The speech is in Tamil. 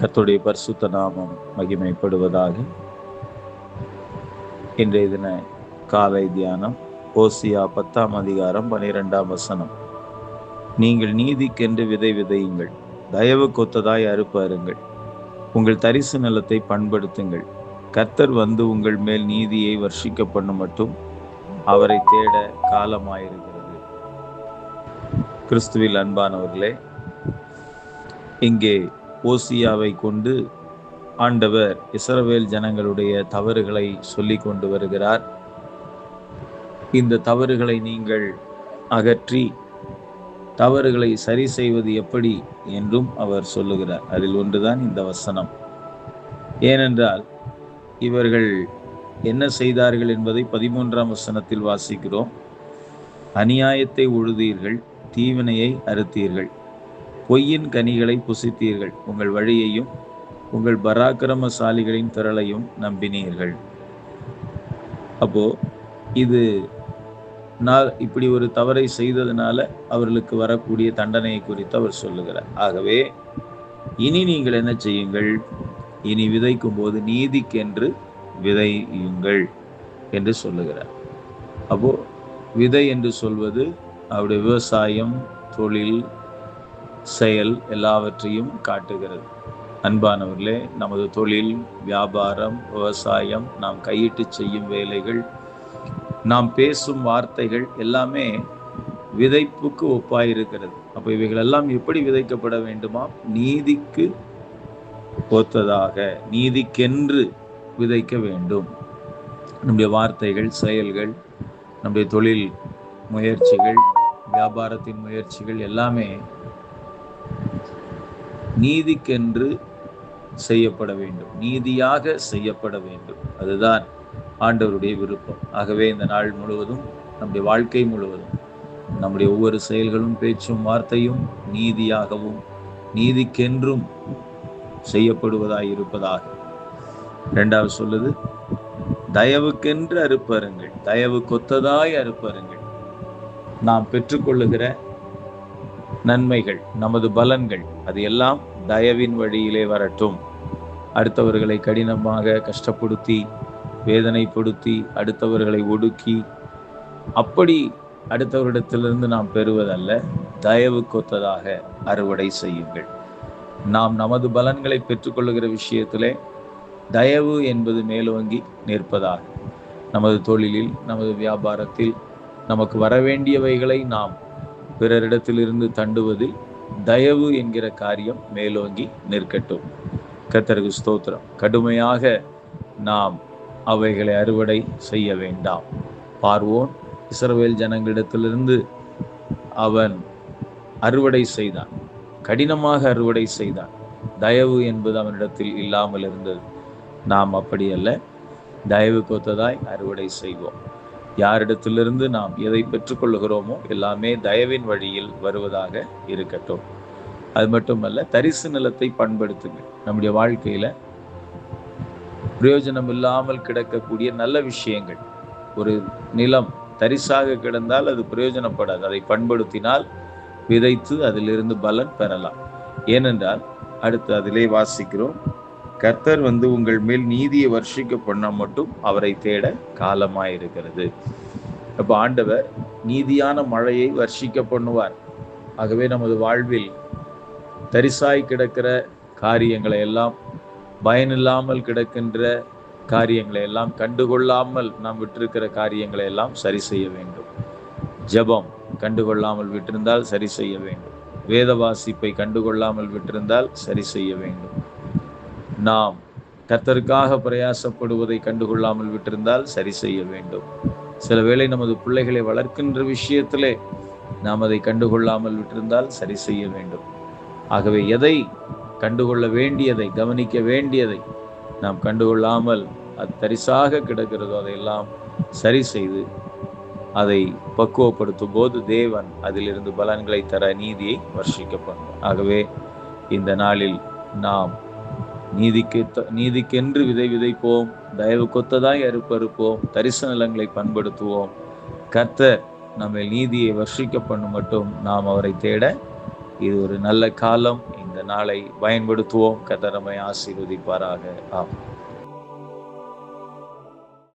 கத்துடைய பரிசுத்த நாமம் மகிமைப்படுவதாக இன்றைய தின காலை தியானம் ஓசியா பத்தாம் அதிகாரம் பனிரெண்டாம் வசனம். நீங்கள் நீதிக்கென்று விதை விதையுங்கள் தயவு கொத்ததாய் அறுப்பாருங்கள் உங்கள் தரிசு நிலத்தை பண்படுத்துங்கள். கர்த்தர் வந்து உங்கள் மேல் நீதியை வர்ஷிக்க பண்ணும் மட்டும் அவரை தேட காலமாயிருக்கிறது. கிறிஸ்துவில் அன்பானவர்களே இங்கே ஓசியாவை கொண்டு ஆண்டவர் இஸ்ரவேல் ஜனங்களுடைய தவறுகளை சொல்லி கொண்டு வருகிறார். இந்த தவறுகளை நீங்கள் அகற்றி தவறுகளை சரி செய்வது எப்படி என்றும் அவர் சொல்லுகிறார். அதில் ஒன்றுதான் இந்த வசனம். ஏனென்றால் இவர்கள் என்ன செய்தார்கள் என்பதை பதிமூன்றாம் வசனத்தில் வாசிக்கிறோம். அநியாயத்தை உழுதீர்கள் தீவினையை அறுத்தீர்கள். பொய்யின் கனிகளை புசித்தீர்கள். உங்கள் வழியையும் உங்கள் பராக்கிரமசாலிகளின் திரளையும் நம்பினீர்கள். அப்போ இது நான் இப்படி ஒரு தவறை செய்ததுனால அவர்களுக்கு வரக்கூடிய தண்டனையை குறித்து அவர் சொல்லுகிறார். ஆகவே இனி நீங்கள் என்ன செய்யுங்கள்? இனி விதைக்கும் போது நீதிக்கென்று விதையுங்கள் என்று சொல்லுகிறார். அப்போ விதை என்று சொல்வது அவருடைய விவசாயம் தொழில் செயல் எல்லாவற்றையும் காட்டுகிறது. அன்பானவர்களே நமது தொழில் வியாபாரம் விவசாயம் நாம் கையிட்டு செய்யும் வேலைகள் நாம் பேசும் வார்த்தைகள் எல்லாமே விதைப்புக்கு ஒப்பாயிருக்கிறது. அப்போ இவைகள் எல்லாம் எப்படி விதைக்கப்பட வேண்டுமா? நீதிக்கு ஒத்ததாக நீதிக்கென்று விதைக்க வேண்டும். நம்முடைய வார்த்தைகள் செயல்கள் நம்முடைய தொழில் முயற்சிகள் வியாபாரத்தின் முயற்சிகள் எல்லாமே நீதிக்கென்று செய்யப்பட வேண்டும். நீதியாக செய்யப்பட வேண்டும். அதுதான் ஆண்டவருடைய விருப்பம். ஆகவே இந்த நாள் முழுவதும் நம்முடைய வாழ்க்கை முழுவதும் நம்முடைய ஒவ்வொரு செயல்களும் பேச்சும் வார்த்தையும் நீதியாகவும் நீதிக்கென்றும் செய்யப்படுவதாய் இருப்பதாக. இரண்டாவது சொல்லுது தயவுக்கென்று அறுப்பருங்கள். தயவு கொத்ததாய் அறுப்பருங்கள். நாம் பெற்றுக்கொள்ளுகிற நன்மைகள் நமது பலன்கள் அது எல்லாம் தயவின் வழியிலே வரட்டும். அடுத்தவர்களை கடினமாக கஷ்டப்படுத்தி வேதனைப்படுத்தி அடுத்தவர்களை ஒடுக்கி அப்படி அடுத்தவரிடத்திலிருந்து நாம் பெறுவதல்ல தயவு கொத்ததாக அறுவடை செய்யுங்கள். நாம் நமது பலன்களை பெற்றுக்கொள்ளுகிற விஷயத்திலே தயவு என்பது மேலோங்கி நிற்பதாக நமது தொழிலில் நமது வியாபாரத்தில் நமக்கு வரவேண்டியவைகளை நாம் பிறரிடத்திலிருந்து தண்டுவதில் தயவு என்கிற காரியம் மேலோங்கி நிற்கட்டும். கத்தருக்கு ஸ்தோத்திரம். கடுமையாக நாம் அவைகளை அறுவடை செய்ய வேண்டாம். பார்வோன் இஸ்ரவேல் ஜனங்களிடத்திலிருந்து அவன் அறுவடை செய்தான். கடினமாக அறுவடை செய்தான். தயவு என்பது அவனிடத்தில் இல்லாமல் இருந்தது. நாம் அப்படி அல்ல. தயவு கொத்ததாய் அறுவடை செய்வோம். யாரிடத்திலிருந்து நாம் எதை பெற்றுக்கொள்ளுகிறோமோ எல்லாமே தயவின் வழியில் வருவதாக இருக்கட்டும். அது மட்டுமல்ல தரிசு நிலத்தை பண்படுத்துங்க நம்முடைய வாழ்க்கையில பிரயோஜனம் இல்லாமல் கிடக்கக்கூடிய நல்ல விஷயங்கள். ஒரு நிலம் தரிசாக கிடந்தால் அது பிரயோஜனப்படாது. அதை பண்படுத்தினால் விதைத்து அதிலிருந்து பலன் பெறலாம். ஏனென்றால் அடுத்து அதிலே வாசிக்கிறோம். கர்த்தர் வந்து உங்கள் மேல் நீதியை வர்ஷிக்க பண்ண மட்டும் அவரை தேட காலமாயிருக்கிறது. அப்போ ஆண்டவர் நீதியான மழையை வர்ஷிக்க பண்ணுவார். ஆகவே நமது வாழ்வில் தரிசாய் கிடக்கிற காரியங்களை எல்லாம் பயனில்லாமல் கிடக்கின்ற காரியங்களை எல்லாம் கண்டுகொள்ளாமல் நாம் விட்டிருக்கிற காரியங்களை எல்லாம் சரி செய்ய வேண்டும். ஜபம் கண்டுகொள்ளாமல் விட்டிருந்தால் சரி செய்ய வேண்டும். வேத வாசிப்பை கண்டுகொள்ளாமல் விட்டிருந்தால் சரி செய்ய வேண்டும். நாம் கத்தருக்காக பிரயாசப்படுவதை கண்டுகொள்ளாமல் விட்டிருந்தால் சரி செய்ய வேண்டும். சில வேளை நமது பிள்ளைகளை வளர்க்கின்ற விஷயத்திலே நாம் அதை கண்டுகொள்ளாமல் விட்டிருந்தால் சரி செய்ய வேண்டும். ஆகவே எதை கண்டுகொள்ள வேண்டியதை கவனிக்க வேண்டியதை நாம் கண்டுகொள்ளாமல் அது தரிசாக கிடக்கிறதோ அதையெல்லாம் சரி செய்து அதை பக்குவப்படுத்தும் போது தேவன் அதிலிருந்து பலன்களை தர நீதியை வர்ஷிக்கப்படும் ஆகவே இந்த நாளில் நாம் நீதிக்கு நீதிக்கென்று விதை விதைப்போம் தயவு கொத்ததாய் அறுப்பறுப்போம் தரிசு நிலங்களை பண்படுத்துவோம். கர்த்தர் நம்ம நீதியை வர்ஷிக்க பண்ணும் மட்டும் நாம் அவரை தேட இது ஒரு நல்ல காலம். இந்த நாளை பயன்படுத்துவோம். கத்தர் நம்மை ஆசீர்வதிப்பாராக. ஆகும்